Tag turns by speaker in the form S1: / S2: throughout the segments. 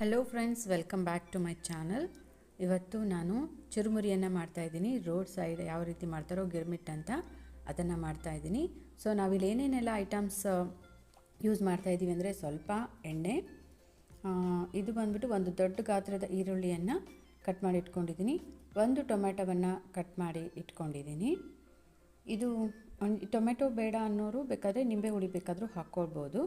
S1: Hello friends welcome back to my channel ಇವತ್ತು ನಾನು ಚುರುಮುರಿಯನ್ನು ಮಾಡ್ತಾಯಿದ್ದೀನಿ ರೋಡ್ ಸೈಡ್ ಯಾವ ರೀತಿ ಮಾಡ್ತಾರೋ ಗಿರ್ಮಿಟ್ ಅಂತ ಅದನ್ನು ಮಾಡ್ತಾಯಿದ್ದೀನಿ ಸೊ ನಾವಿಲ್ಲಿ ಏನೇನೆಲ್ಲ ಐಟಮ್ಸ್ ಯೂಸ್ ಮಾಡ್ತಾಯಿದ್ದೀವಿ ಅಂದರೆ ಸ್ವಲ್ಪ ಎಣ್ಣೆ ಇದು ಬಂದ್ಬಿಟ್ಟು ಒಂದು ದೊಡ್ಡ ಗಾತ್ರದ ಈರುಳ್ಳಿಯನ್ನು ಕಟ್ ಮಾಡಿ ಇಟ್ಕೊಂಡಿದ್ದೀನಿ. ಒಂದು ಟೊಮೆಟೊವನ್ನು ಕಟ್ ಮಾಡಿ ಇಟ್ಕೊಂಡಿದ್ದೀನಿ. ಇದು ಟೊಮೆಟೊ ಬೇಡ ಅನ್ನೋರು ಬೇಕಾದರೆ ನಿಂಬೆ ಹುಳಿ ಬೇಕಾದರೂ ಹಾಕ್ಕೊಳ್ಬೋದು.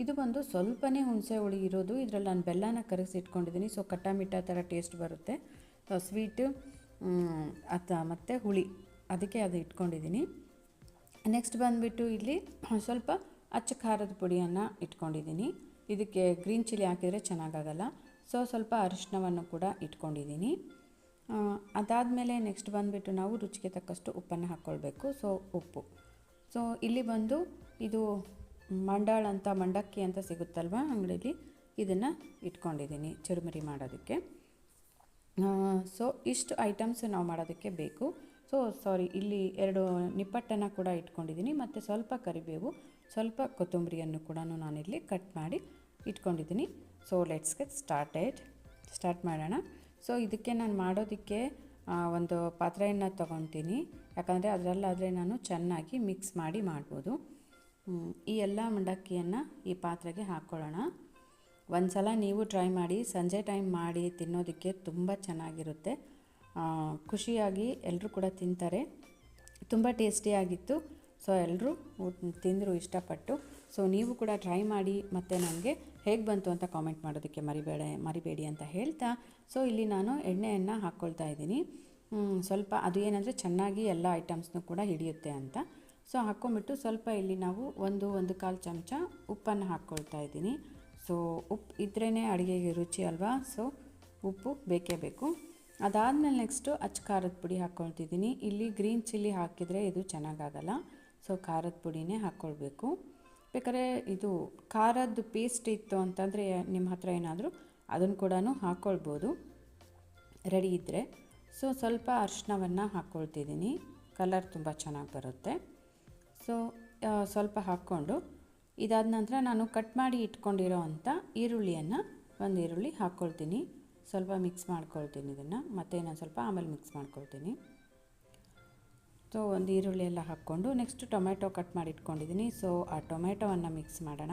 S1: ಇದು ಬಂದು ಸ್ವಲ್ಪನೇ ಹುಣಸೆ ಹುಳಿ ಇರೋದು. ಇದರಲ್ಲಿ ನಾನು ಬೆಲ್ಲನ ಕರಗಿಸಿ ಇಟ್ಕೊಂಡಿದ್ದೀನಿ ಸೊ ಕಟ್ಟಾಮಿಟ್ಟ ಥರ ಟೇಸ್ಟ್ ಬರುತ್ತೆ. ಸ್ವೀಟು ಅಥ ಮತ್ತು ಹುಳಿ. ಅದಕ್ಕೆ ಅದು ಇಟ್ಕೊಂಡಿದ್ದೀನಿ ನೆಕ್ಸ್ಟ್ ಬಂದುಬಿಟ್ಟು ಇಲ್ಲಿ ಸ್ವಲ್ಪ ಅಚ್ಚ ಖಾರದ ಪುಡಿಯನ್ನು ಇಟ್ಕೊಂಡಿದ್ದೀನಿ ಇದಕ್ಕೆ ಗ್ರೀನ್ ಚಿಲ್ಲಿ ಹಾಕಿದರೆ ಚೆನ್ನಾಗಾಗಲ್ಲ. ಸೊ ಸ್ವಲ್ಪ ಅರಿಶಿನವನ್ನು ಕೂಡ ಇಟ್ಕೊಂಡಿದ್ದೀನಿ ಅದಾದಮೇಲೆ ನೆಕ್ಸ್ಟ್ ಬಂದುಬಿಟ್ಟು ನಾವು ರುಚಿಗೆ ತಕ್ಕಷ್ಟು ಉಪ್ಪನ್ನು ಹಾಕ್ಕೊಳ್ಬೇಕು ಸೊ ಉಪ್ಪು. ಸೊ ಇಲ್ಲಿ ಬಂದು ಇದು ಮಂಡಾಳ್ ಅಂತ ಮಂಡಕ್ಕಿ ಅಂತ ಸಿಗುತ್ತಲ್ವ ಅಂಗಡೀಲಿ? ಇದನ್ನು ಇಟ್ಕೊಂಡಿದ್ದೀನಿ ಚುರುಮುರಿ ಮಾಡೋದಕ್ಕೆ. ಸೊ ಇಷ್ಟು ಐಟಮ್ಸ್ ನಾವು ಮಾಡೋದಕ್ಕೆ ಬೇಕು. ಸೊ ಸಾರಿ ಇಲ್ಲಿ ಎರಡು ನಿಪ್ಪಟ್ಟನ್ನು ಕೂಡ ಇಟ್ಕೊಂಡಿದ್ದೀನಿ. ಮತ್ತು ಸ್ವಲ್ಪ ಕರಿಬೇವು, ಸ್ವಲ್ಪ ಕೊತ್ತಂಬರಿಯನ್ನು ಕೂಡ ನಾನಿಲ್ಲಿ ಕಟ್ ಮಾಡಿ ಇಟ್ಕೊಂಡಿದ್ದೀನಿ. So let's get started start ಮಾಡೋಣ. ಸೊ ಇದಕ್ಕೆ ನಾನು ಮಾಡೋದಕ್ಕೆ ಒಂದು ಪಾತ್ರೆಯನ್ನು ತೊಗೊತೀನಿ. ಯಾಕಂದರೆ ಅದರಲ್ಲಾದರೆ ನಾನು ಚೆನ್ನಾಗಿ ಮಿಕ್ಸ್ ಮಾಡಿ ಮಾಡ್ಬೋದು. ಈ ಎಲ್ಲ ಮಂಡಕ್ಕಿಯನ್ನು ಈ ಪಾತ್ರೆಗೆ ಹಾಕ್ಕೊಳ್ಳೋಣ ಒಂದು ಸಲ ನೀವು ಟ್ರೈ ಮಾಡಿ, ಸಂಜೆ ಟೈಮ್ ಮಾಡಿ ತಿನ್ನೋದಕ್ಕೆ ತುಂಬ ಚೆನ್ನಾಗಿರುತ್ತೆ. ಖುಷಿಯಾಗಿ ಎಲ್ಲರೂ ಕೂಡ ತಿಂತಾರೆ. ತುಂಬ ಟೇಸ್ಟಿಯಾಗಿತ್ತು ಸೊ ಎಲ್ಲರೂ ತಿಂದರು ಇಷ್ಟಪಟ್ಟು. ಸೊ ನೀವು ಕೂಡ ಟ್ರೈ ಮಾಡಿ ಮತ್ತು ನನಗೆ ಹೇಗೆ ಬಂತು ಅಂತ ಕಾಮೆಂಟ್ ಮಾಡೋದಕ್ಕೆ ಮರಿಬೇಡ, ಮರಿಬೇಡಿ ಅಂತ ಹೇಳ್ತಾ. ಸೊ ಇಲ್ಲಿ ನಾನು ಎಣ್ಣೆಯನ್ನು ಹಾಕ್ಕೊಳ್ತಾ ಇದ್ದೀನಿ. ಸ್ವಲ್ಪ ಅದು ಏನಂದರೆ ಚೆನ್ನಾಗಿ ಎಲ್ಲ ಐಟಮ್ಸ್ನೂ ಕೂಡ ಹಿಡಿಯುತ್ತೆ ಅಂತ. ಸೊ ಹಾಕ್ಕೊಂಬಿಟ್ಟು ಸ್ವಲ್ಪ ಇಲ್ಲಿ ನಾವು ಒಂದು ಒಂದು ಕಾಲು ಚಮಚ ಉಪ್ಪನ್ನು ಹಾಕ್ಕೊಳ್ತಾ ಇದ್ದೀನಿ. ಸೊ ಉಪ್ಪು ಇದ್ರೇ ಅಡುಗೆಗೆ ರುಚಿ ಅಲ್ವಾ? ಸೊ ಉಪ್ಪು ಬೇಕೇ ಬೇಕು. ಅದಾದಮೇಲೆ ನೆಕ್ಸ್ಟು ಅಚ್ಚ ಖಾರದ ಪುಡಿ ಹಾಕ್ಕೊಳ್ತಿದ್ದೀನಿ. ಇಲ್ಲಿ ಗ್ರೀನ್ ಚಿಲ್ಲಿ ಹಾಕಿದರೆ ಇದು ಚೆನ್ನಾಗಾಗಲ್ಲ. ಸೊ ಖಾರದ ಪುಡಿನೇ ಹಾಕ್ಕೊಳ್ಬೇಕು. ಬೇಕಾದ್ರೆ ಇದು ಖಾರದ್ದು ಪೇಸ್ಟ್ ಇತ್ತು ಅಂತಂದರೆ ನಿಮ್ಮ ಹತ್ರ ಏನಾದರೂ ಅದನ್ನು ಕೂಡ ಹಾಕ್ಕೊಳ್ಬೋದು. ರೆಡಿ ಇದ್ದರೆ ಸೊ ಸ್ವಲ್ಪ ಅರಿಶಿನವನ್ನು ಹಾಕ್ಕೊಳ್ತಿದ್ದೀನಿ. ಕಲರ್ ತುಂಬ ಚೆನ್ನಾಗಿ ಬರುತ್ತೆ. ಸೊ ಸ್ವಲ್ಪ ಹಾಕ್ಕೊಂಡು ಇದಾದ ನಂತರ ನಾನು ಕಟ್ ಮಾಡಿ ಇಟ್ಕೊಂಡಿರೋ ಅಂಥ ಈರುಳ್ಳಿಯನ್ನು ಒಂದು ಈರುಳ್ಳಿ ಹಾಕ್ಕೊಳ್ತೀನಿ. ಸ್ವಲ್ಪ ಮಿಕ್ಸ್ ಮಾಡ್ಕೊಳ್ತೀನಿ ಇದನ್ನು. ಮತ್ತೆ ನಾನು ಸ್ವಲ್ಪ ಆಮೇಲೆ ಮಿಕ್ಸ್ ಮಾಡ್ಕೊಳ್ತೀನಿ. ಸೊ, ಒಂದು ಈರುಳ್ಳಿ ಎಲ್ಲ ಹಾಕ್ಕೊಂಡು ನೆಕ್ಸ್ಟ್ ಟೊಮೆಟೊ ಕಟ್ ಮಾಡಿ ಇಟ್ಕೊಂಡಿದ್ದೀನಿ. ಸೊ, ಆ ಟೊಮೆಟೊವನ್ನು ಮಿಕ್ಸ್ ಮಾಡೋಣ.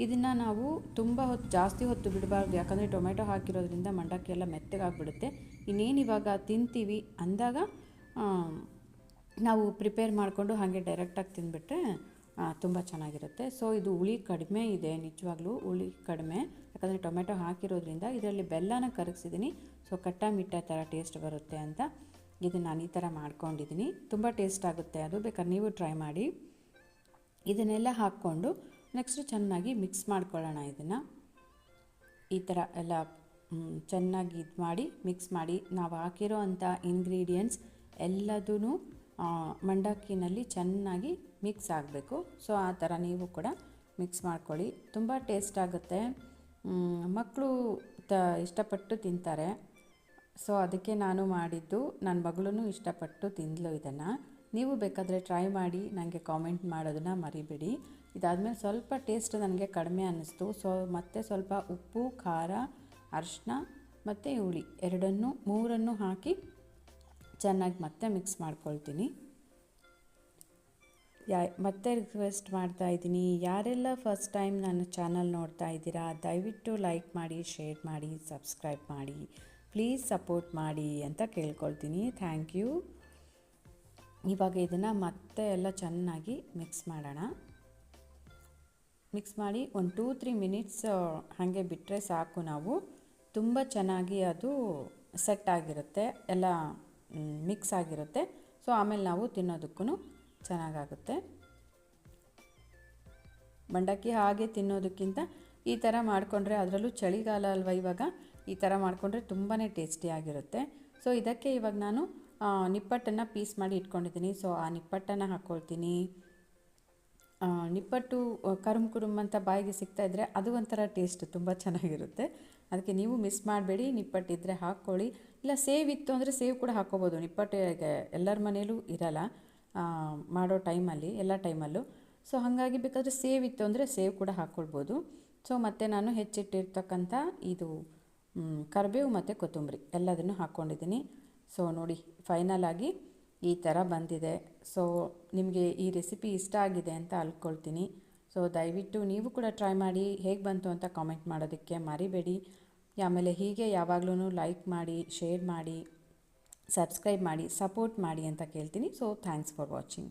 S1: ಇದನ್ನು ನಾವು ತುಂಬ ಹೊತ್ತು, ಜಾಸ್ತಿ ಹೊತ್ತು ಬಿಡಬಾರ್ದು. ಯಾಕಂದರೆ ಟೊಮೆಟೊ ಹಾಕಿರೋದ್ರಿಂದ ಮಂಡಕ್ಕಿ ಎಲ್ಲ ಮೆತ್ತಗಾಗ್ಬಿಡುತ್ತೆ. ಇನ್ನೇನು ಇವಾಗ ತಿಂತೀವಿ ಅಂದಾಗ ನಾವು ಪ್ರಿಪೇರ್ ಮಾಡಿಕೊಂಡು ಹಾಗೆ ಡೈರೆಕ್ಟಾಗಿ ತಿಂದುಬಿಟ್ರೆ ತುಂಬ ಚೆನ್ನಾಗಿರುತ್ತೆ. ಸೊ ಇದು ಹುಳಿ ಕಡಿಮೆ ಇದೆ, ನಿಜವಾಗ್ಲೂ ಹುಳಿ ಕಡಿಮೆ. ಯಾಕಂದರೆ ಟೊಮೆಟೊ ಹಾಕಿರೋದ್ರಿಂದ ಇದರಲ್ಲಿ ಬೆಲ್ಲನ ಕರಗಿಸಿದ್ದೀನಿ ಸೊ ಕಟ್ಟ ಮಿಟ್ಟ ಥರ ಟೇಸ್ಟ್ ಬರುತ್ತೆ ಅಂತ ಇದು ನಾನು ಈ ಥರ ಮಾಡ್ಕೊಂಡಿದ್ದೀನಿ ತುಂಬ ಟೇಸ್ಟ್ ಆಗುತ್ತೆ ಅದು, ಬೇಕಾದ್ರೆ ನೀವು ಟ್ರೈ ಮಾಡಿ. ಇದನ್ನೆಲ್ಲ ಹಾಕ್ಕೊಂಡು ನೆಕ್ಸ್ಟ್ ಚೆನ್ನಾಗಿ ಮಿಕ್ಸ್ ಮಾಡ್ಕೊಳ್ಳೋಣ ಇದನ್ನು. ಈ ಥರ ಎಲ್ಲ ಚೆನ್ನಾಗಿ ಇದು ಮಾಡಿ ಮಿಕ್ಸ್ ಮಾಡಿ. ನಾವು ಹಾಕಿರೋ ಅಂಥ ಇಂಗ್ರೀಡಿಯೆಂಟ್ಸ್ ಎಲ್ಲದೂ ಮಂಡಕ್ಕಿನಲ್ಲಿ ಚೆನ್ನಾಗಿ ಮಿಕ್ಸ್ ಆಗಬೇಕು. ಸೊ ಆ ಥರ ನೀವು ಕೂಡ ಮಿಕ್ಸ್ ಮಾಡ್ಕೊಳ್ಳಿ. ತುಂಬ ಟೇಸ್ಟ್ ಆಗುತ್ತೆ. ಮಕ್ಕಳು ತ, ಇಷ್ಟಪಟ್ಟು ತಿಂತಾರೆ. ಸೊ ಅದಕ್ಕೆ ನಾನು ಮಾಡಿದ್ದು ನನ್ನ ಮಗಳೂ ಇಷ್ಟಪಟ್ಟು ತಿಂದಲು ಇದನ್ನು. ನೀವು ಬೇಕಾದರೆ ಟ್ರೈ ಮಾಡಿ ನನಗೆ ಕಾಮೆಂಟ್ ಮಾಡೋದನ್ನು ಮರಿಬೇಡಿ. ಇದಾದಮೇಲೆ ಸ್ವಲ್ಪ ಟೇಸ್ಟ್ ನನಗೆ ಕಡಿಮೆ ಅನ್ನಿಸ್ತು. ಸೊ ಮತ್ತೆ ಸ್ವಲ್ಪ ಉಪ್ಪು, ಖಾರ, ಅರಿಶಿನ, ಮತ್ತು ಹುಳಿ ಎರಡನ್ನು, ಮೂರನ್ನು ಹಾಕಿ ಚೆನ್ನಾಗಿ ಮತ್ತೆ ಮಿಕ್ಸ್ ಮಾಡ್ಕೊಳ್ತೀನಿ. ಯಾ, ಮತ್ತೆ ರಿಕ್ವೆಸ್ಟ್ ಮಾಡ್ತಾ ಇದ್ದೀನಿ. ಯಾರೆಲ್ಲ ಫಸ್ಟ್ ಟೈಮ್ ನನ್ನ ಚಾನಲ್ ನೋಡ್ತಾ ಇದ್ದೀರಾ, ದಯವಿಟ್ಟು ಲೈಕ್ ಮಾಡಿ ಶೇರ್ ಮಾಡಿ ಸಬ್ಸ್ಕ್ರೈಬ್ ಮಾಡಿ. ಪ್ಲೀಸ್ ಸಪೋರ್ಟ್ ಮಾಡಿ ಅಂತ ಕೇಳ್ಕೊಳ್ತೀನಿ. ಥ್ಯಾಂಕ್ ಯು ಇವಾಗ ಇದನ್ನು ಮತ್ತೆ ಎಲ್ಲ ಚೆನ್ನಾಗಿ ಮಿಕ್ಸ್ ಮಾಡೋಣ. ಮಿಕ್ಸ್ ಮಾಡಿ ಒಂದು ಟೂ ತ್ರೀ ಮಿನಿಟ್ಸ್ ಹಾಗೆ ಬಿಟ್ಟರೆ ಸಾಕು ನಾವು. ತುಂಬ ಚೆನ್ನಾಗಿ ಅದು ಸೆಟ್ ಆಗಿರುತ್ತೆ. ಎಲ್ಲ ಮಿಕ್ಸ್ ಆಗಿರುತ್ತೆ. ಸೊ ಆಮೇಲೆ ನಾವು ತಿನ್ನೋದಕ್ಕೂ ಚೆನ್ನಾಗಾಗುತ್ತೆ. ಮಂಡಕ್ಕಿ ಹಾಗೆ ತಿನ್ನೋದಕ್ಕಿಂತ ಈ ಥರ ಮಾಡಿಕೊಂಡ್ರೆ ಅದರಲ್ಲೂ ಚಳಿಗಾಲ ಅಲ್ವಾ ಇವಾಗ? ಈ ಥರ ಮಾಡಿಕೊಂಡ್ರೆ ತುಂಬಾ ಟೇಸ್ಟಿಯಾಗಿರುತ್ತೆ ಸೊ ಇದಕ್ಕೆ ಇವಾಗ ನಾನು ನಿಪ್ಪಟ್ಟನ್ನು ಪೀಸ್ ಮಾಡಿ ಇಟ್ಕೊಂಡಿದ್ದೀನಿ. ಸೊ ಆ ನಿಪ್ಪಟ್ಟನ್ನು ಹಾಕ್ಕೊಳ್ತೀನಿ ನಿಪ್ಪಟ್ಟು ಕರುಮ್ ಕುರುಮ್ ಅಂತ ಬಾಯಿಗೆ ಸಿಗ್ತಾ ಇದ್ದರೆ ಅದು ಒಂಥರ ಟೇಸ್ಟ್ ತುಂಬ ಚೆನ್ನಾಗಿರುತ್ತೆ. ಅದಕ್ಕೆ ನೀವು ಮಿಸ್ ಮಾಡಬೇಡಿ ನಿಪ್ಪಟ್ಟಿದ್ದರೆ ಹಾಕ್ಕೊಳ್ಳಿ. ಇಲ್ಲ, ಸೇವ್ ಇತ್ತು ಅಂದರೆ ಸೇವ್ ಕೂಡ ಹಾಕ್ಕೋಬೋದು. ನಿಪ್ಪಟ್ಟು ಎಲ್ಲರ ಮನೇಲೂ ಇರಲ್ಲ. ಮಾಡೋ ಟೈಮಲ್ಲಿ, ಎಲ್ಲ ಟೈಮಲ್ಲೂ. ಸೊ ಹಾಗಾಗಿ ಬೇಕಾದರೆ ಸೇವ್ ಇತ್ತು ಅಂದರೆ ಸೇವ್ ಕೂಡ ಹಾಕ್ಕೊಳ್ಬೋದು. ಸೊ ಮತ್ತು ನಾನು ಹೆಚ್ಚಿಟ್ಟಿರ್ತಕ್ಕಂಥ ಇದು ಕರಿಬೇವು ಮತ್ತು ಕೊತ್ತಂಬರಿ. ಎಲ್ಲದನ್ನು ಹಾಕ್ಕೊಂಡಿದ್ದೀನಿ. ಸೊ ನೋಡಿ ಫೈನಲ್ ಆಗಿ ಈ ಥರ ಬಂದಿದೆ. ಸೊ ನಿಮಗೆ ಈ ರೆಸಿಪಿ ಇಷ್ಟ ಆಗಿದೆ ಅಂತ ಅಲ್ಕೊಳ್ತೀನಿ. ಸೊ ದಯವಿಟ್ಟು ನೀವು ಕೂಡ ಟ್ರೈ ಮಾಡಿ ಹೇಗೆ ಬಂತು ಅಂತ ಕಾಮೆಂಟ್ ಮಾಡೋದಕ್ಕೆ ಮರಿಬೇಡಿ. ಆಮೇಲೆ ಹೀಗೆ ಯಾವಾಗಲೂ ಲೈಕ್ ಮಾಡಿ ಶೇರ್ ಮಾಡಿ ಸಬ್ಸ್ಕ್ರೈಬ್ ಮಾಡಿ ಸಪೋರ್ಟ್ ಮಾಡಿ ಅಂತ ಕೇಳ್ತೀನಿ. So thanks for watching